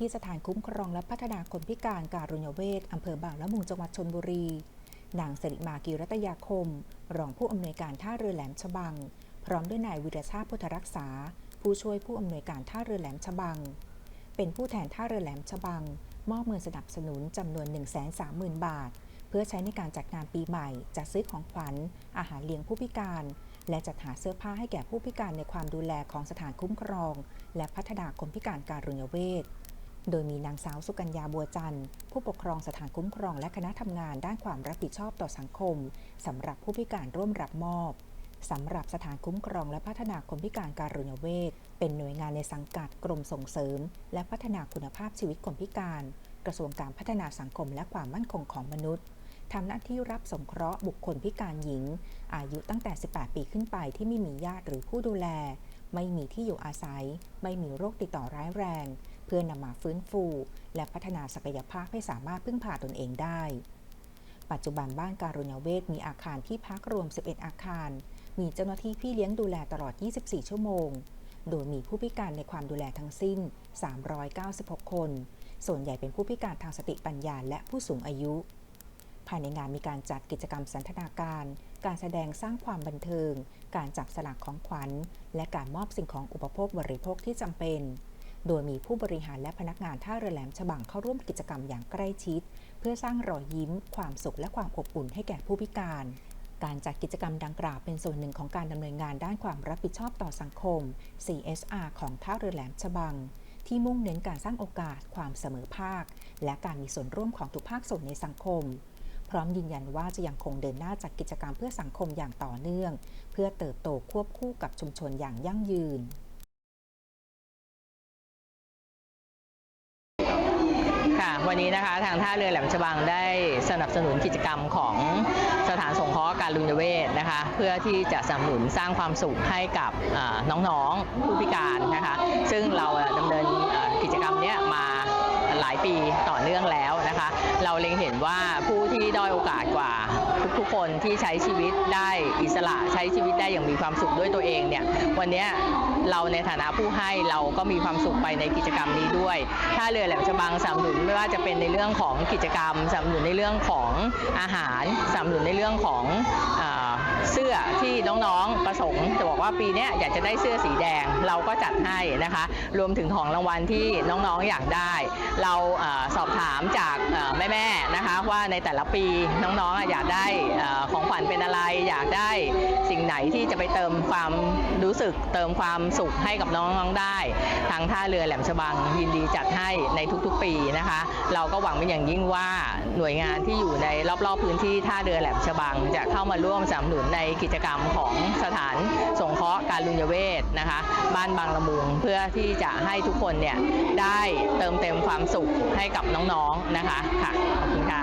ที่สถานคุ้มครองและพัฒนาคนพิการการุญเวศอำเภอบางละมุงจังหวัดชนบุรี นางสิริมากีรัตยาคม รองผู้อำนวยการท่าเรือแหลมฉบัง พร้อมด้วยนายวิรชาติพุทธรักษา ผู้ช่วยผู้อำนวยการท่าเรือแหลมฉบัง เป็นผู้แทนท่าเรือแหลมฉบัง มอบเงินสนับสนุนจำนวน 130,000 บาท เพื่อใช้ในการจัดงานปีใหม่จัดซื้อของขวัญ อาหารเลี้ยงผู้พิการและจัดหาเสื้อผ้าให้แก่ผู้พิการในความดูแลของสถานคุ้มครอง และพัฒนาคนพิการการุญเวช โดยมีนางสาวสุกัญญาบัวจันทร์ ผู้ปกครองสถานคุ้มครองและคณะทำงานด้านความรับผิดชอบต่อสังคมสำหรับผู้พิการร่วมรับมอบสำหรับสถานคุ้มครองและพัฒนาคนพิการการุญเวชเป็นหน่วยงานในสังกัดกรมส่งเสริม และพัฒนาคุณภาพชีวิตคนพิการ กระทรวงการพัฒนาสังคมและความมั่นคงของมนุษย์ทำหน้าที่รับสงเคราะห์บุคคลพิการหญิง อายุตั้งแต่ 18 ปีขึ้นไปที่ไม่มีญาติหรือผู้ดูแล ไม่มีที่อยู่อาศัย ไม่มีโรคติดต่อร้ายแรง พื่อนำมาฟื้นฟู และพัฒนาศักยภาพให้สามารถพึ่งพาตนเองได้ ปัจจุบันบ้านการุณเวศมีอาคารที่พักรวม 11 อาคาร มีเจ้าหน้าที่พี่เลี้ยงดูแลตลอด 24 ชั่วโมง โดยมีผู้พิการในความดูแลทั้งสิ้น 396 คน ส่วนใหญ่เป็นผู้พิการทางสติปัญญาและผู้สูงอายุ ภายในงานมีการจัดกิจกรรมสันทนาการ การแสดงสร้างความบันเทิง การจับสลากของขวัญ และการมอบสิ่งของอุปโภคบริโภคที่จำเป็น โดยมีผู้บริหารและพนักงานท่าเรือแหลมฉบังเข้าร่วมกิจกรรมอย่างใกล้ชิด เพื่อสร้างรอยยิ้ม ความสุขและความอบอุ่นให้แก่ผู้พิการ การจัดกิจกรรมดังกล่าวเป็นส่วนหนึ่งของการดำเนินงานด้านความรับผิดชอบต่อสังคม CSR ของท่าเรือแหลมฉบัง ที่มุ่งเน้นการสร้างโอกาส ความเสมอภาค และการมีส่วนร่วมของทุกภาคส่วนในสังคมพร้อมยืนยันว่าจะยังคงเดินหน้าจัดกิจกรรมเพื่อสังคมอย่างต่อเนื่อง เพื่อเติบโตควบคู่กับชุมชนอย่างยั่งยืน วันนี้นะคะทางท่าเรือแหลมฉบังได้สนับสนุนกิจกรรมของสถานสงเคราะห์การลุญเวศนะคะ เพื่อที่จะสนับสนุนสร้างความสุขให้กับน้องๆผู้พิการนะคะ ซึ่งเราดำเนินกิจกรรมเนี้ย ปีต่อเนื่องแล้วนะคะ เราเล็งเห็นว่าผู้ที่ด้อยโอกาสกว่าทุกๆคนที่ใช้ชีวิตได้อิสระใช้ชีวิตได้อย่างมีความสุขด้วยตัวเองเนี่ยวันนี้เราในฐานะผู้ให้เราก็มีความสุขไปในกิจกรรมนี้ด้วยท่าเรือแหลมฉบังสนับสนุนไม่ว่าจะเป็นในเรื่องของกิจกรรมสนับสนุนในเรื่องของอาหารสนับสนุนในเรื่องของอ เสื้อที่น้องๆประสงค์จะบอกว่าปีนี้อยากจะได้เสื้อสีแดงเราก็จัดให้นะคะ รวมถึงของรางวัลที่น้องๆอยากได้ เราอสอบถามจากแม่ๆนะคะว่าในแต่ละปีน้องๆอยากได้ของขวัญเป็นอะไร อยากได้สิ่งไหนที่จะไปเติมความรู้สึกเติมความสุขให้กับน้องๆได้ ทางท่าเรือแหลมฉบังยินดีจัดให้ในทุกๆปีนะคะ เราก็หวังเป็นอย่างยิ่งว่าหน่วยงานที่อยู่ในรอบๆพื้นที่ท่าเรือแหลมฉบังจะเข้ามาร่วมสนับสนุนในกิจกรรมของสถานสงเคราะห์การลุญเวศนะคะ บ้านบางละมุงเพื่อที่จะให้ทุกคนเนี่ยได้เติมเต็มความสุขให้กับน้องๆนะคะค่ะขอบคุณค่ะ